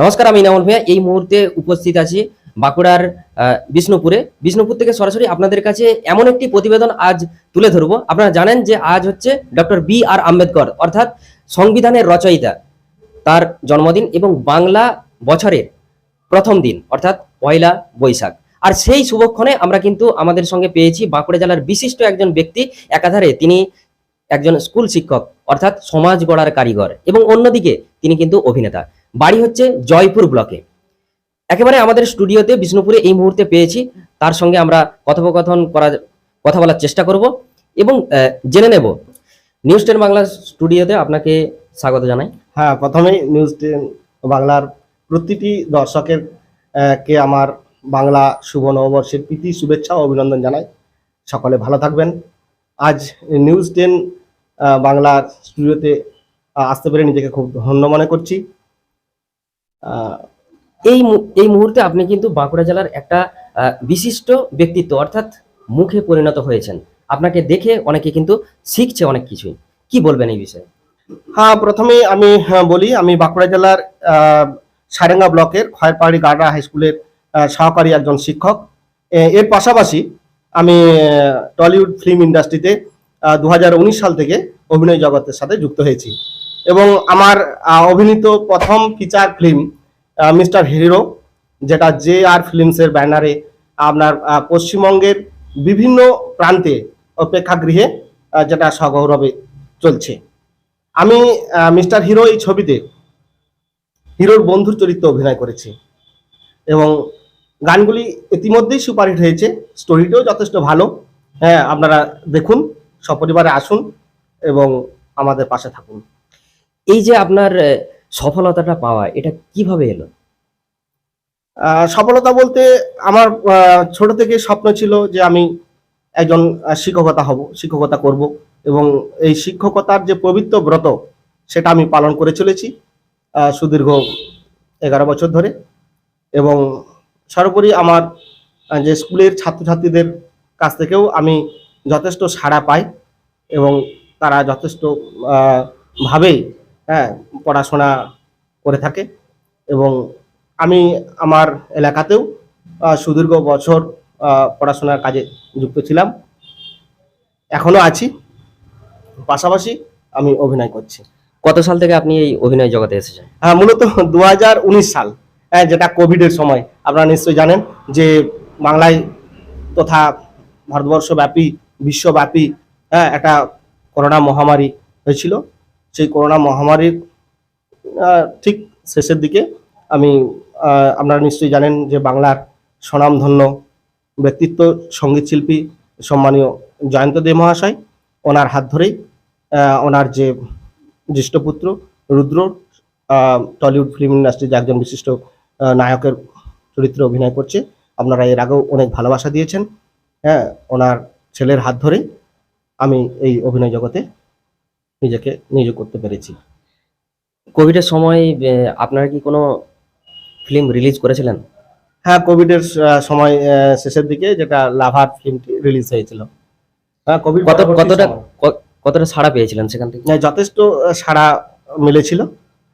নমস্কার, আমি ইনামুল ভাইয়া। এই মুহূর্তে উপস্থিত আছি বাঁকুড়ার বিষ্ণুপুরে। বিষ্ণুপুর থেকে সরাসরি আপনাদের কাছে এমন একটি প্রতিবেদন আজ তুলে ধরবো। আপনারা জানেন যে আজ হচ্ছে ডক্টর বি আর আম্বেদকর, অর্থাৎ সংবিধানের রচয়িতা। তার জন্মদিন এবং বাংলা বছরের প্রথম দিন, অর্থাৎ পয়লা বৈশাখ। আর সেই শুভক্ষণে আমরা কিন্তু আমাদের সঙ্গে পেয়েছি বাঁকুড়া জেলার বিশিষ্ট একজন ব্যক্তি। একাধারে তিনি একজন স্কুল শিক্ষক, অর্থাৎ সমাজ গড়ার কারিগর এবং অন্যদিকে তিনি কিন্তু অভিনেতা। বাড়ি হচ্ছে জয়পুর ব্লকে। একেবারে আমাদের স্টুডিওতে, বিষ্ণুপুরে এই মুহূর্তে পেয়েছি। তার সঙ্গে আমরা কথোপকথন করার কথা বলার চেষ্টা করব এবং জেনে নেব। নিউজ টেন বাংলা স্টুডিওতে আপনাকে স্বাগত জানাই। হ্যাঁ প্রথমেই নিউজ টেন বাংলার প্রতিটি দর্শকের কে আমার বাংলা শুভ নববর্ষের প্রীতি, শুভেচ্ছা ও অভিনন্দন জানাই। সকলে ভালো থাকবেন। আজ নিউজ টেন বাংলার স্টুডিওতে আসতে পেরে নিজেকে খুব ধন্য মনে করছি। এই এই মুহূর্তে আপনি কিন্তু বাঁকুড়া জেলার একটা বিশিষ্ট ব্যক্তিত্ব অর্থাৎ মুখে পরিণত হয়েছেন। আপনাকে দেখে অনেকে কিন্তু শিখছে অনেক কিছুই। কি বলবেন এই বিষয়ে? হ্যাঁ প্রথমেই আমি হ্যাঁ, বলি আমি বাঁকুড়া জেলার সারেঙ্গা ব্লকের খয়েরপাহাড়ি গার্ডা হাই স্কুলের আহ, সহকারী একজন শিক্ষক। এর পাশাপাশি আমি টলিউড ফিল্ম ইন্ডাস্ট্রিতে দু হাজার উনিশ সাল থেকে অভিনয় জগতের সাথে যুক্ত হয়েছি। এবং আমার অভিনীত প্রথম ফিচার ফিল্ম মিস্টার হিরো যেটা জে আর ফিল্মসের ব্যানারে আপনার পশ্চিমবঙ্গের বিভিন্ন প্রান্তে অপেক্ষাগৃহে যেটা সগৌরবে চলছে। আমি মিস্টার হিরো এই ছবিতে হিরোর বন্ধুর চরিত্রে অভিনয় করেছি এবং গানগুলি ইতিমধ্যেই সুপারহিট হয়েছে, স্টোরিটাও যথেষ্ট ভালো। হ্যাঁ আপনারা দেখুন, সপরিবারে আসুন এবং আমাদের পাশে থাকুন। এই যে আপনার সফলতাটা পাওয়া, এটা কীভাবে এলো? সফলতা বলতে আমার ছোট থেকে স্বপ্ন ছিল যে আমি একজন শিক্ষকতা হব, শিক্ষকতা করব এবং এই শিক্ষকতার যে পবিত্র ব্রত, সেটা আমি পালন করে চলেছি সুদীর্ঘ এগারো বছর ধরে এবং সর্বোপরি আমার যে স্কুলের ছাত্রছাত্রীদের কাছ থেকেও আমি যথেষ্ট সাড়া পাই এবং তারা যথেষ্ট ভাবেই হ্যাঁ পড়াশোনা করে থাকে এবং আমি আমার এলাকাতেও সুদীর্ঘ বছর পড়াশোনার কাজে যুক্ত ছিলাম। এখনও আছি। পাশাপাশি আমি অভিনয় করছি। কত সাল থেকে আপনি এই অভিনয় জগতে এসেছেন? হ্যাঁ মূলত দু হাজার উনিশ সাল হ্যাঁ যেটা কোভিডের সময়। আপনারা নিশ্চয়ই জানেন যে বাংলায় তথা ভারতবর্ষব্যাপী বিশ্বব্যাপী হ্যাঁ একটা করোনা মহামারী হয়েছিল। সেই করোনা মহামারীর ঠিক শেষের দিকে আমি আপনারা নিশ্চয়ই জানেন যে বাংলার স্বনামধন্য ব্যক্তিত্ব, সংগীত শিল্পী, সম্মানীয় জয়ন্ত দে মহাশয়, ওনার হাত ধরেই ওনার যে জ্যেষ্ঠপুত্র রুদ্র টলিউড ফিল্ম ইন্ডাস্ট্রির একজন বিশিষ্ট নায়কের চরিত্রে অভিনয় করছে, আপনারা এর আগেও অনেক ভালোবাসা দিয়েছেন। হ্যাঁ ওনার ছেলের হাত ধরেই আমি এই অভিনয় জগতে নিজেকে নিয়োগ করতে পেরেছি। কোভিডের সময় আপনারা কি কোনো ফিল্ম রিলিজ করেছিলেন? হ্যাঁ কোভিডের সময় শেষের দিকে যেটা লাভার ফিল্মটি রিলিজ হয়েছিল। হ্যাঁ কোভিড কত কতটা কতটা সাড়া পেয়েছিলেন সেখান থেকে? হ্যাঁ, যথেষ্ট সাড়া মিলেছিল।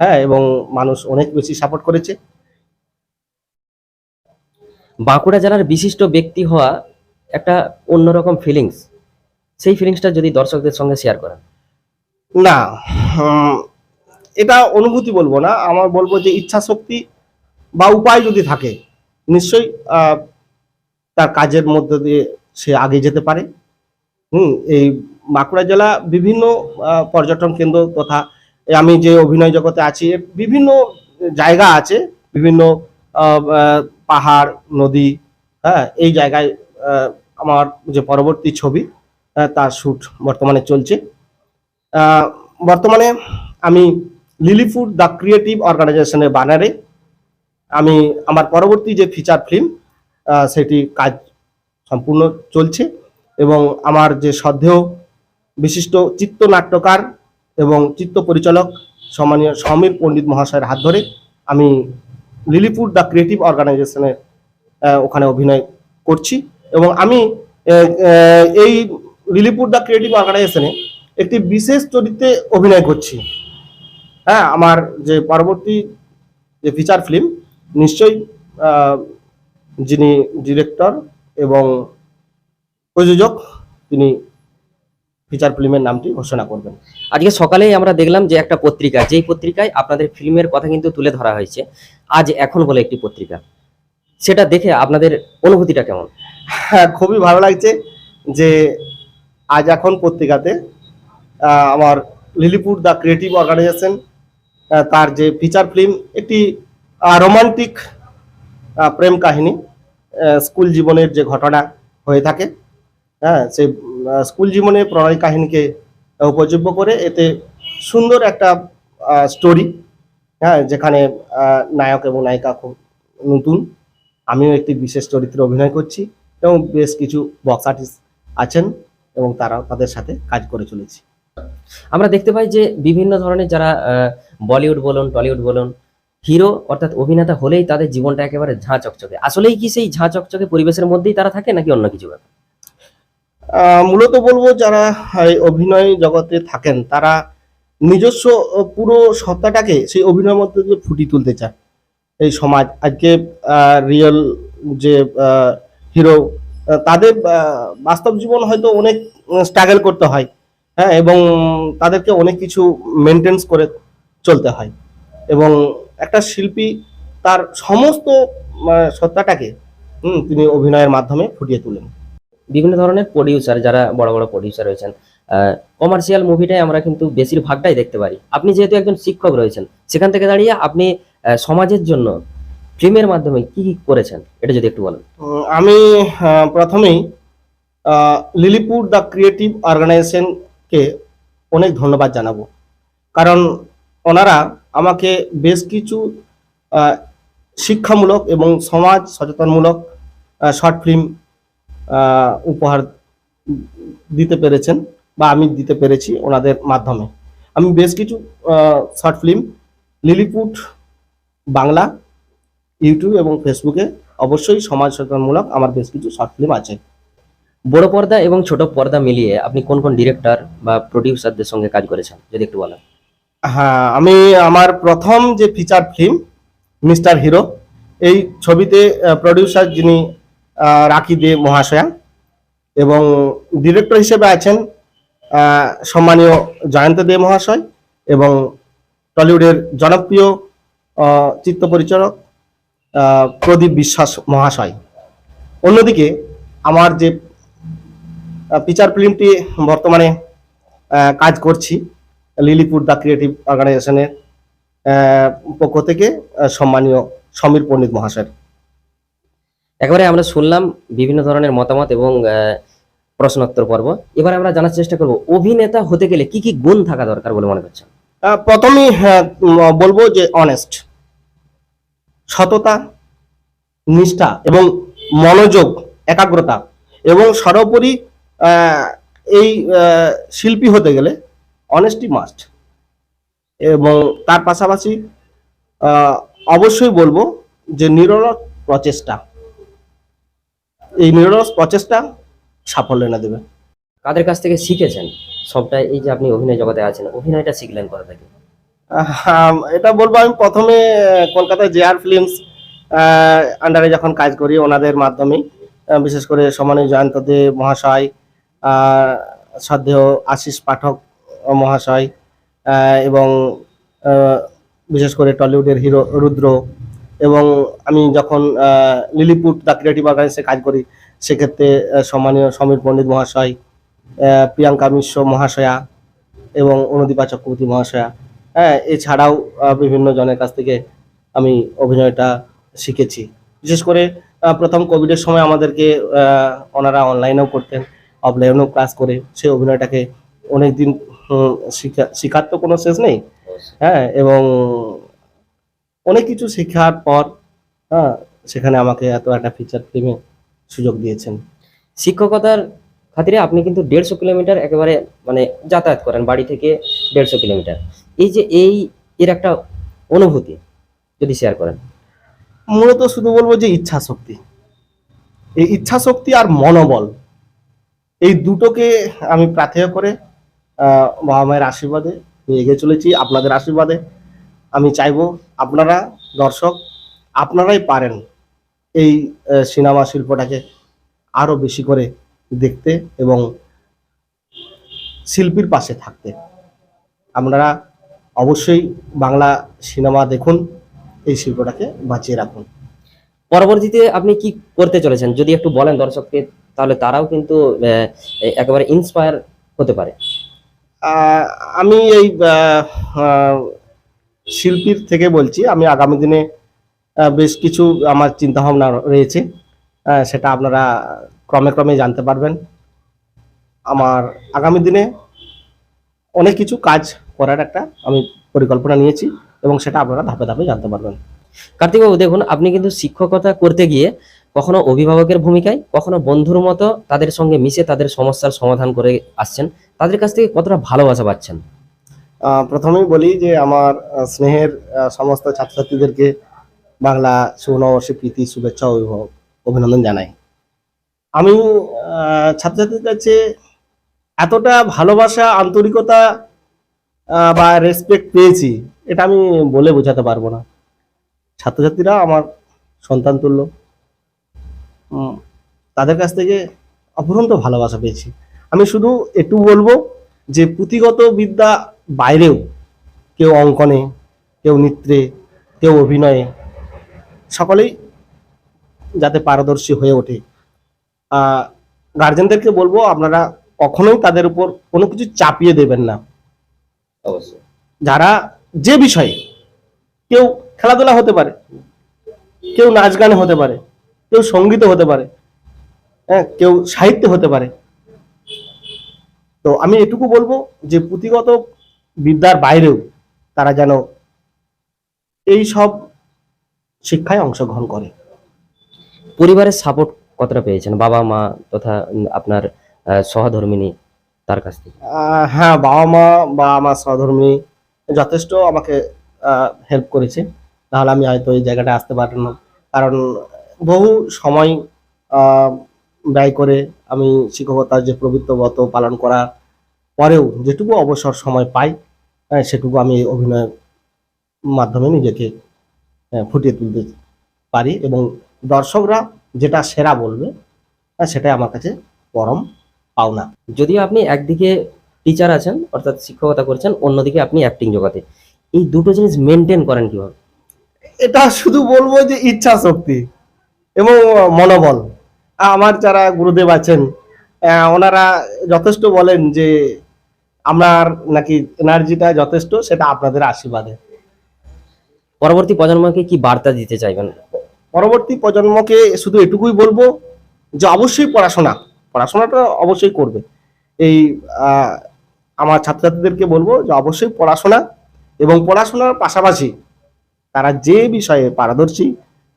হ্যাঁ এবং মানুষ অনেক বেশি সাপোর্ট করেছে। বাঁকুড়া জেলার বিশিষ্ট ব্যক্তি হওয়া একটা অন্যরকম ফিলিংস সেই ফিলিংসটা যদি দর্শকদের সঙ্গে শেয়ার করেন। না এটা অনুভূতি বলব না। আমার বলব যে ইচ্ছা শক্তি বা উপায় যদি থাকে, নিশ্চয়ই তার কাজের মধ্যে দিয়ে সে আগে যেতে পারে। হুম, এই বাঁকুড়া জেলা বিভিন্ন পর্যটন কেন্দ্র তথা আমি যে অভিনয় জগতে আছি বিভিন্ন জায়গা আছে, বিভিন্ন পাহাড়, নদী হ্যাঁ এই জায়গায় আমার যে পরবর্তী ছবি তার শ্যুট বর্তমানে চলছে। বর্তমানে আমি লিলিফুড দ্য ক্রিয়েটিভ অর্গানাইজেশনের ব্যানারে আমি আমার পরবর্তী যে ফিচার ফিল্ম সেটি কাজ সম্পূর্ণ চলছে এবং আমার যে শ্রদ্ধেয় বিশিষ্ট চিত্রনাট্যকার এবং চিত্র পরিচালক সম্মানীয় সমীর পণ্ডিত মহাশয়ের হাত ধরে আমি লিলিপুর দ্য ক্রিয়েটিভ অর্গানাইজেশনের ওখানে অভিনয় করছি এবং আমি এই লিলিপুর দ্য ক্রিয়েটিভ অর্গানাইজেশনে একটি বিশেষ চরিত্রে অভিনয় করছি। হ্যাঁ আমার যে পরবর্তী যে ফিচার ফিল্ম নিশ্চয়ই যিনি ডিরেক্টর এবং প্রযোজক তিনি ফিচার ফিল্মের নামটি ঘোষণা করবেন। আজকে সকালেই আমরা দেখলাম যে একটা পত্রিকা যেই পত্রিকায় আপনাদের ফিল্মের কথা কিন্তু তুলে ধরা হয়েছে আজ এখন বলে একটি পত্রিকা। সেটা দেখে আপনাদের অনুভূতিটা কেমন? হ্যাঁ খুবই ভালো লাগছে যে আজ এখন পত্রিকাতে আমার লিলিপুর দ্য ক্রিয়েটিভ অর্গানাইজেশন তার যে ফিচার ফিল্ম একটি রোমান্টিক প্রেম কাহিনী স্কুল জীবনের যে ঘটনা হয়ে থাকে হ্যাঁ সেই স্কুল জীবনে প্রণয় কাহিনীকে উপজীব্য করে এতে সুন্দর একটা স্টোরি হ্যাঁ যেখানে নায়ক এবং নায়িকা খুব নতুন। আমিও একটি বিশেষ চরিত্রে অভিনয় করছি এবং বেশ কিছু বক্স আর্টিস্ট আছেন এবং তারা তাদের সাথে কাজ করে চলেছি। আমরা দেখতে পাই যে বিভিন্ন ধরনের যারা বলিউড বলুন, টলিউড বলুন, হিরো অর্থাৎ অভিনেতা হলেই তাদের জীবনটা একেবারে ঝাঁ চকচকে। আসলেই কি সেই ঝাঁ চকচকে পরিবেশের মধ্যেই তারা থাকে নাকি অন্য কিছু ব্যাপার? মূলত বলব যারা অভিনয় জগতে থাকেন, তারা নিজস্ব পুরো সত্তাটাকে সেই অভিনয়ের মধ্যে দিয়ে ফুটিয়ে তুলতে চায়। এই সমাজ, আজকে রিয়েল যে হিরো তাদের বাস্তব জীবন হয়তো অনেক স্ট্রাগল করতে হয়। হ্যাঁ এবং তাদেরকে অনেক কিছু মেনটেন্স করে চলতে হয়। এবং একটা শিল্পী তার সমস্ত সত্তাটাকে হুম, তিনি অভিনয়ের মাধ্যমে ফুটিয়ে তোলেন। বিভিন্ন ধরনের প্রডিউসার যারা বড় বড় প্রডিউসার রয়েছেন কমার্শিয়াল মুভিটাই আমরা কিন্তু বেশিরভাগটাই দেখতে পারি। আপনি যেহেতু একজন শিক্ষক রয়েছেন সেখান থেকে দাঁড়িয়ে আপনি সমাজের জন্য ফিল্মের মাধ্যমে কি কি করেছেন এটা যদি একটু বলেন। আমি প্রথমেই লিলিপুর দ্য ক্রিয়েটিভ অর্গানাইজেশনকে অনেক ধন্যবাদ জানাব। কারণ ওনারা আমাকে বেশ কিছু শিক্ষামূলক এবং সমাজ সচেতনমূলক শর্ট ফিল্ম উপহার দিতে পেরেছেন বা আমি দিতে পেরেছি ওনাদের মাধ্যমে। আমি বেশ কিছু short film, Lilliput, Bangla, YouTube এবং ফেসবুকে অবশ্যই সমাজ সচেতনমূলক আমার বেশ কিছু শর্ট ফিল্ম আছে। বড় পর্দা এবং ছোট পর্দা মিলিয়ে আপনি কোন কোন ডিরেক্টর বা প্রডিউসারদের সঙ্গে কাজ করেছেন? যদি একটু বলেন। হ্যাঁ আমি আমার প্রথম যে ফিচার ফিল্ম মিস্টার হিরো, এই ছবিতে প্রডিউসার যিনি রাখি দে মহাশয়া এবং ডিরেক্টর হিসেবে আছেন সম্মানীয় জয়ন্ত দে মহাশয় এবং টলিউডের জনপ্রিয় চিত্র পরিচালক প্রদীপ বিশ্বাস মহাশয়। অন্যদিকে, আমার যে ফিচার ফিল্মটি বর্তমানে কাজ করছি লিলিপুর দ্য ক্রিয়েটিভ অর্গানাইজেশনের পক্ষ থেকে সম্মানীয় সমীর পণ্ডিত মহাশয় একেবারে আমরা শুনলাম বিভিন্ন ধরনের মতামত এবং প্রশ্নোত্তর পর্ব। এবার আমরা জানার চেষ্টা করব অভিনেতা হতে গেলে কি কি গুণ থাকা দরকার বলে মনে করছেন? প্রথমেই বলব যে অনেস্ট সততা নিষ্ঠা এবং মনোযোগ একাগ্রতা এবং সর্বোপরি এই শিল্পী হতে গেলে অনেস্টি মাস্ট এবং তার পাশাপাশি অবশ্যই বলব যে নিরলস প্রচেষ্টা এই নিরলস প্রচেষ্টা সাফল্য এনে দেবে। কাদের কাছ থেকে শিখেছেন সবটাই? এই যে আপনি অভিনয় জগতে আছেন অভিনয়টা শিখলেন কোথা থেকে? এটা বলব আমি প্রথমে কলকাতায় কলকাতা জেআর ফিল্মস আন্ডারে যখন কাজ করি ওনাদের মাধ্যমে বিশেষ করে সমানীয় জয়ন্ত দে মহাশয় শ্রদ্ধেয় আশিস পাঠক মহাশয় এবং বিশেষ করে টলিউডের হিরো রুদ্র এবং আমি যখন লিলিপুট দ্য ক্রিয়েটিভ অর্গানাইজে কাজ করি, সেক্ষেত্রে সম্মানীয় সমীর পণ্ডিত মহাশয় প্রিয়াঙ্কা মিশ্র মহাশয়া এবং অনুদীপা চক্রবর্তী মহাশয়া। হ্যাঁ এছাড়াও বিভিন্ন জনের কাছ থেকে আমি অভিনয়টা শিখেছি। বিশেষ করে প্রথম কোভিডের সময় আমাদেরকে ওনারা অনলাইনেও করতেন। অফলাইনেও ক্লাস করে সেই অভিনয়টাকে অনেকদিন উম, শিখা শিখার তো কোনো শেষ নেই। হ্যাঁ এবং অনেক কিছু শেখার পর হ্যাঁ সেখানে আমাকে এত একটা ফিচার ফিল্মে সুযোগ দিয়েছেন। শিক্ষকতার খাতিরে আপনি কিন্তু দেড়শো কিলোমিটার একেবারে মানে যাতায়াত করেন বাড়ি থেকে দেড়শো কিলোমিটার। এই যে এই এর একটা অনুভূতি যদি শেয়ার করেন। মূলত শুধু বলব যে ইচ্ছা শক্তি এই ইচ্ছা শক্তি আর মনোবল এই দুটোকে আমি প্রার্থনা করে আহ, বাবা মায়ের আশীর্বাদে আমি এগিয়ে চলেছি আপনাদের আশীর্বাদে। আমি চাইব আপনারা দর্শক আপনারাই পারেন এই সিনেমা শিল্পটাকে আরও বেশি করে দেখতে এবং শিল্পীর পাশে থাকতে। আপনারা অবশ্যই বাংলা সিনেমা দেখুন এই শিল্পটাকে বাঁচিয়ে রাখুন। পরবর্তীতে আপনি কি করতে চলেছেন? যদি একটু বলেন দর্শককে তাহলে তারাও কিন্তু একেবারে ইন্সপায়ার হতে পারে। আমি এই শিল্পীর থেকে বলছি আমি আগামী দিনে বেশ কিছু আমার চিন্তা ভাবনা রয়েছে সেটা আপনারা ক্রমে ক্রমে জানতে পারবেন। আমার আগামী দিনে অনেক কিছু কাজ করার একটা আমি পরিকল্পনা নিয়েছি এবং সেটা আপনারা ধাপে ধাপে জানতে পারবেন। কার্তিকবাবু দেখুন আপনি কিন্তু শিক্ষকতা করতে গিয়ে কখনো অভিভাবকের ভূমিকায়, কখনো বন্ধুর মতো তাদের সঙ্গে মিশে তাদের সমস্যার সমাধান করে আসছেন। তাদের কাছ থেকে কতটা ভালোবাসা পাচ্ছেন? প্রথমেই বলি যে আমার স্নেহের সমস্ত ছাত্রছাত্রীদেরকে বাংলা সুনবর্ষে প্রীতি, শুভেচ্ছা অভিভাবক, অভিনন্দন জানাই। আমি ছাত্রছাত্রীদের কাছে এতটা ভালোবাসা, আন্তরিকতা বা রেসপেক্ট পেয়েছি, এটা আমি বলে বোঝাতে পারব না। ছাত্রছাত্রীরা আমার সন্তান তুল্য। তাদের কাছ থেকে অফুরন্ত ভালোবাসা পেয়েছি। আমি শুধু একটু বলব যে পুঁথিগত বিদ্যা বাইরেও কেউ অঙ্কনে কেউ নৃত্যে কেউ অভিনয়ে সকলেই যাতে পারদর্শী হয়ে ওঠে। গার্জেনদেরকে বলব আপনারা কখনোই তাদের উপর কোনো কিছু চাপিয়ে দেবেন না। অবশ্যই। যারা যে বিষয়ে কেউ খেলাধুলা হতে পারে কেউ নাচ গানে হতে পারে কেউ সংগীত হতে পারে হ্যাঁ কেউ সাহিত্য হতে পারে। তো আমি এটুকু বলব যে পুঁথিগত বিদ্যার বাইরেও তারা যেন এই সব শিক্ষায় অংশগ্রহণ করে। পরিবারের সাপোর্ট কতটা পেয়েছেন? বাবা মা তথা আপনার সহধর্মিনী তার কাছ থেকে? হ্যাঁ বাবা মা বা আমার সহধর্মী যথেষ্ট আমাকে হেল্প করেছে। তাহলে আমি হয়তো এই জায়গাটা আসতে পারতাম কারণ বহু সময় ব্যয় করে আমি শিক্ষকতার যে প্রবৃত্তগত পালন করার পরেও যেটুকু অবসর সময় পাই সেটুকু আমি অভিনয়ের মাধ্যমে নিজেকে ফুটিয়ে তুলতে পারি এবং দর্শকরা যেটা সেরা বলবে সেটাই আমার কাছে পরম পাওনা। যদিও আপনি একদিকে টিচার আছেন অর্থাৎ শিক্ষকতা করছেন অন্যদিকে আপনি অ্যাক্টিং জগতে এই দুটো জিনিস মেনটেন করেন কীভাবে? এটা শুধু বলব যে ইচ্ছা শক্তি। এবং মনোবল। আমার যারা গুরুদেব আছেন ওনারা যথেষ্ট বলেন যে আমার নাকি এনার্জিটা যথেষ্ট সেটা আপনাদের আশীর্বাদে। পরবর্তী প্রজন্মকে কি বার্তা দিতে চাইবেন? পরবর্তী প্রজন্মকে শুধু এটুকুই বলব যে অবশ্যই পড়াশোনা পড়াশোনাটা অবশ্যই করবে। এই আমার ছাত্রছাত্রীদেরকে বলব যে অবশ্যই পড়াশোনা এবং পড়াশোনার পাশাপাশি তারা যে বিষয়ে পারদর্শী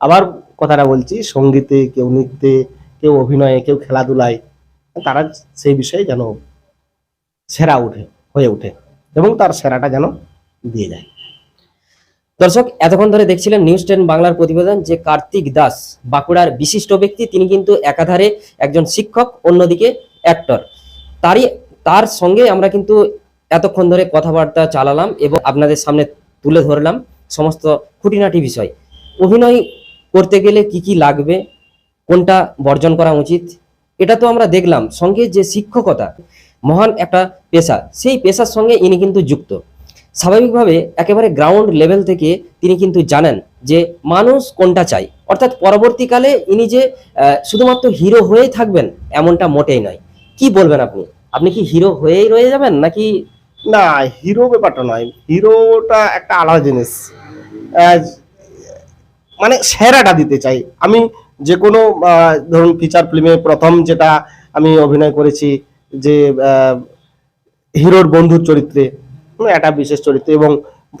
আবার কথাটা বলছি, সঙ্গীতে, কেউ নৃত্যে, কেউ অভিনয়ে, কেউ খেলাধুলায়, তারা সেই বিষয়ে যেন সেরা উঠে, হয়ে ওঠে এবং তার সেরাটা যেন দিয়ে যায়। দর্শক, এতক্ষণ ধরে দেখছিলেন নিউজ টেন বাংলার প্রতিবেদন যে কার্তিক দাস, বাঁকুড়ার বিশিষ্ট ব্যক্তি, তিনি কিন্তু একাধারে একজন শিক্ষক, অন্যদিকে অ্যাক্টর তারই, তার সঙ্গে আমরা কিন্তু এতক্ষণ ধরে কথাবার্তা চালালাম এবং আপনাদের সামনে তুলে ধরলাম সমস্ত খুঁটিনাটি বিষয়। অভিনয় করতে গেলে কি কি লাগবে? কোনটা বর্জন করা উচিত? এটা তো আমরা দেখলাম। সঙ্গে যে শিক্ষকতা, মহান একটা পেশা, সেই পেশার সঙ্গে ইনি কিন্তু যুক্ত। স্বাভাবিকভাবে একেবারে গ্রাউন্ড লেভেল থেকে তিনি কিন্তু জানেন যে মানুষ কোনটা চাই অর্থাৎ পরবর্তীকালে ইনি যে শুধুমাত্র হিরো হয়েই থাকবেন, এমনটা মোটেই নয়। কি বলবেন আপনি? আপনি কি হিরো হয়েই রয়ে যাবেন নাকি? না হিরো ব্যাপারটা নয়। হিরোটা একটা আলাদা জিনিস। মানে সেরাটা দিতে চাই। আমি যে কোনো ধরুন ফিচার ফিল্মে প্রথম যেটা আমি অভিনয় করেছি যে হিরোর বন্ধুর চরিত্রে একটা বিশেষ চরিত্রে এবং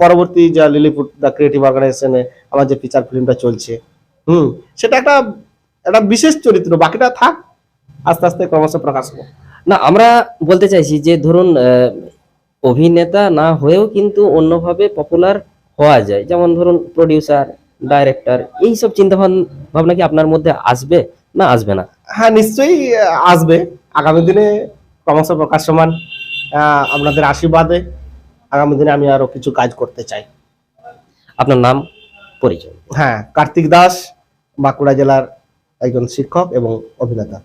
পরবর্তী যা লিলিপুট দ্য ক্রিয়েটিভ অর্গানাইজেশনে আমার যে ফিচার ফিল্মটা চলছে, হুম, সেটা একটা একটা বিশেষ চরিত্র, বাকিটা থাক, আস্তে আস্তে ক্রমশ প্রকাশ না, আমরা বলতে চাইছি যে, ধরুন অভিনেতা না হয়েও কিন্তু অন্যভাবে পপুলার হওয়া যায়। যেমন ধরুন প্রডিউসার ডাইরেক্টর এইসব চিন্তা ভাবন- ভাবনা কি আপনার মধ্যে আসবে না আসবে না? হ্যাঁ নিশ্চয়ই আসবে। আগামী দিনে ক্রমশ প্রকাশমান আপনাদের আশীর্বাদে আগামী দিনে আমি আরও কিছু কাজ করতে চাই। আপনার নাম পরিচয়? হ্যাঁ কার্তিক দাস বাঁকুড়া জেলার একজন শিক্ষক এবং অভিনেতা।